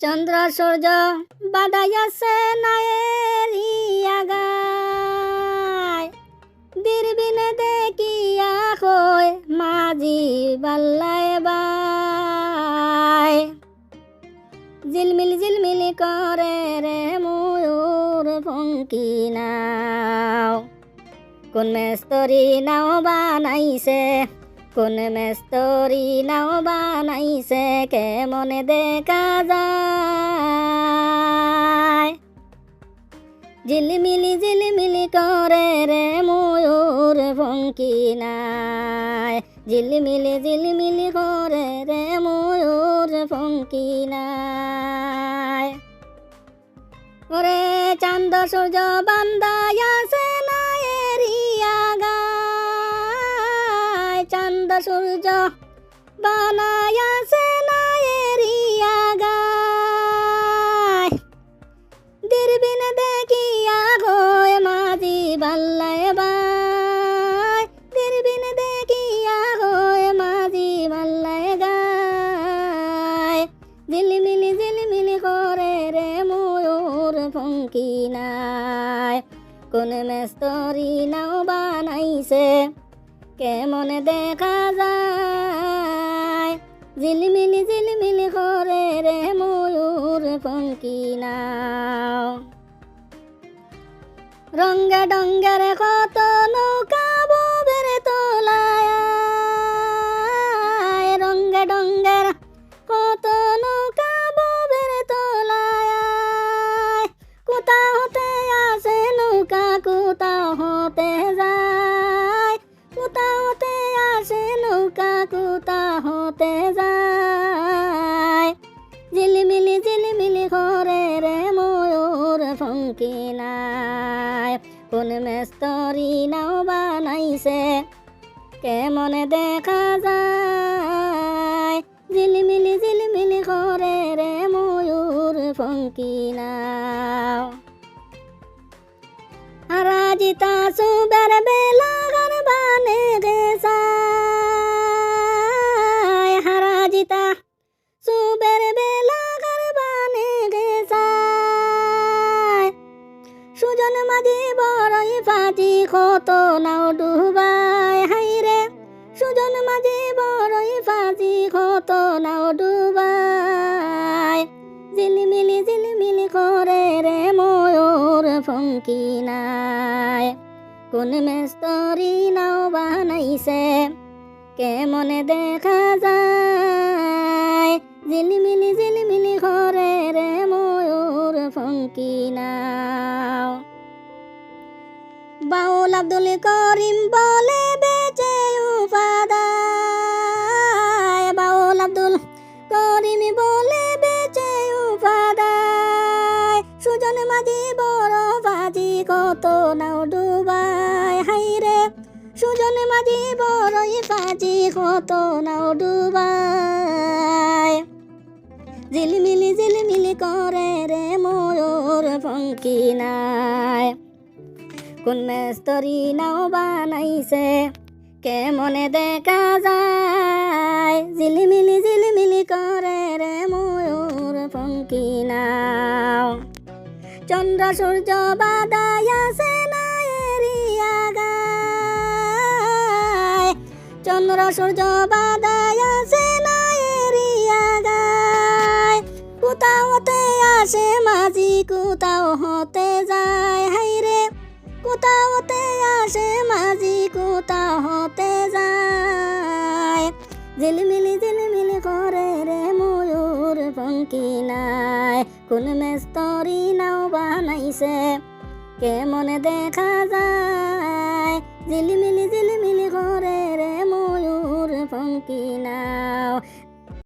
চন্দ্র সূর্য বাদাইয়াছে নায়েরিয়া গায় দীর্বিনে দেখিয়া কই মাঝি বাল্লায় বাই জিলমিল জিলমিল করে রে ময়ূর ফঙ্কি নাও। কোন মেস্তরি নাও বানাইছে কোন মেস্তরি নাও বানাইছে কে মনে দেখা যায়? ঝিলমিলি ঝিলমিলি করে রে ময়ূর ফঙ্কি নাই। ঝিলমিলি ঝিলমিলি করে রে ময়ূর ফঙ্কি নাই। ওরে চান্দ সূর্য বান্দায়াছে চান্দ সূর্য বানায়াছে না এরিয়া দীর্বিন দেখিয়া গয় মাঝি বাল্লায় বাই দীর্বিন দেখিয়া গয় মাঝি বাল্লায় গায় ঝিলিমিলি ঝিলিমিলি করে রে ময়ূর ফঙ্কি নাই কোন মেস্তরি নাও বানাইছে কেমন দেখা যায়? ঝিলিমিলি ঝিলিমিলি করে রে ময়ূর পঙ্কি নাও। রঙ্গে ডঙ্গের কত নৌকা মেস্তরি নাও বানাইছে, কেমন দেখা যায়। জিলিমিলি জিলিমিলি করে রে ময়ূর ফঙ্কি নাও। হারাজিতা সুবের মাঝি বড়ই ফাজি কত নাও ডুবাই হাইরে সুজন মাঝি বড়ই ফাজি কত নাও ডুবাই। ঝিলিমিলি ঝিলিমিলি করে রে ময়ূর ফঙ্কি নাই। কোন মেস্তরি নাও বানাইছে, কেমনে দেখা যায়? ঝিলিমিলি ঝিলিমিলি করে রে ময়ূর ফঙ্কি নাও বাউল আব্দুল করিম বলে বেচে উপাদায়। বাউল আব্দুল করিম বলে বেচে উপাদায়। সুজন মাঝি বড় বাজি কত নাও ডুবাই হাইরে সুজন মাঝি বড়ই বাজি কত নাও ডুবাই ঝিলমিলি ঝিলমিলি করে রে ময়ূর ফঙ্কি নাই কোন মেস্তরি নাও বানাইছে, কেমনে দেখা যায়? ঝিলিমিলি ঝিলিমিলি করে রে ময়ূর ফঙ্কি নাও। চন্দ্র সূর্য বাদায়াছে না এরিয়া গায় চন্দ্র সূর্য বাদায়াছে না এরিয়া গায় কোথাও হতে আসে মাঝি, কোথাও হতে যায় হাইরে কোথাও হতে আসে, মাঝি কোথাও হতে যায়। ঝিলমিলি ঝিলমিলি করে রে ময়ূর ফঙ্কি নাই। কোন মেস্তরি নাও বানাইছে, কেমন দেখা যায়? ঝিলমিলি ঝিলমিলি করে রে ময়ূর ফঙ্কি নাও।